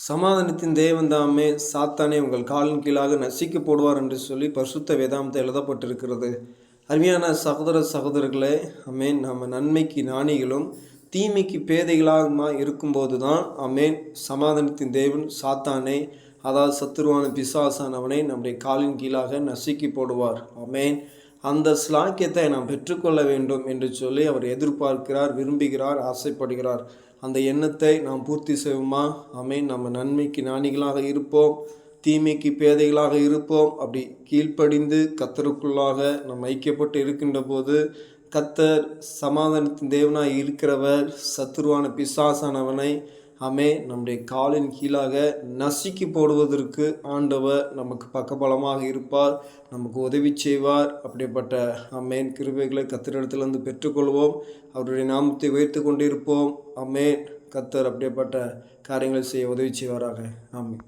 சமாதானத்தின் தேவன் தாமே சாத்தானே உங்கள் காலின் கீழாக நசிக்க போடுவார் என்று சொல்லி பரிசுத்த வேதாந்தம் எழுதப்பட்டிருக்கிறது. அருமையான சகோதர சகோதரர்களே அமேன் நம்ம நன்மைக்கு நாணிகளும் தீமைக்கு பேதைகளாக இருக்கும்போது தான் அமேன் சமாதானத்தின் தேவன் சாத்தானே அதாவது சத்துருவான பிசாசானவனை நம்முடைய காலின் கீழாக நசுக்கி போடுவார். அமேன் அந்த ஸ்லாக்கியத்தை நாம் பெற்றுக்கொள்ள வேண்டும் என்று சொல்லி அவர் எதிர்பார்க்கிறார் விரும்புகிறார் ஆசைப்படுகிறார். அந்த எண்ணத்தை நாம் பூர்த்தி செய்வோமா? அமை நம்ம நன்மைக்கு நாணிகளாக இருப்போம் தீமைக்கு பேதைகளாக இருப்போம். அப்படி கீழ்ப்படிந்து கத்தருக்குள்ளாக நாம் ஐக்கியப்பட்டு இருக்கின்ற போது கத்தர் சமாதானத்தின் தேவனாய் இருக்கிறவர் சத்துருவான பிசாசானவனை அமே நம்முடைய காலின் கீழாக நசுக்கி போடுவதற்கு ஆண்டவர் நமக்கு பக்கபலமாக இருப்பார் நமக்கு உதவி செய்வார். அப்படிப்பட்ட அம்மேன் கிருபைகளை கத்திரிடத்திலிருந்து பெற்றுக்கொள்வோம். அவருடைய நாமத்தை வைத்து கொண்டிருப்போம். அம்மேன் கத்தர் அப்படிப்பட்ட காரியங்களை செய்ய உதவி செய்வாராக. ஆமே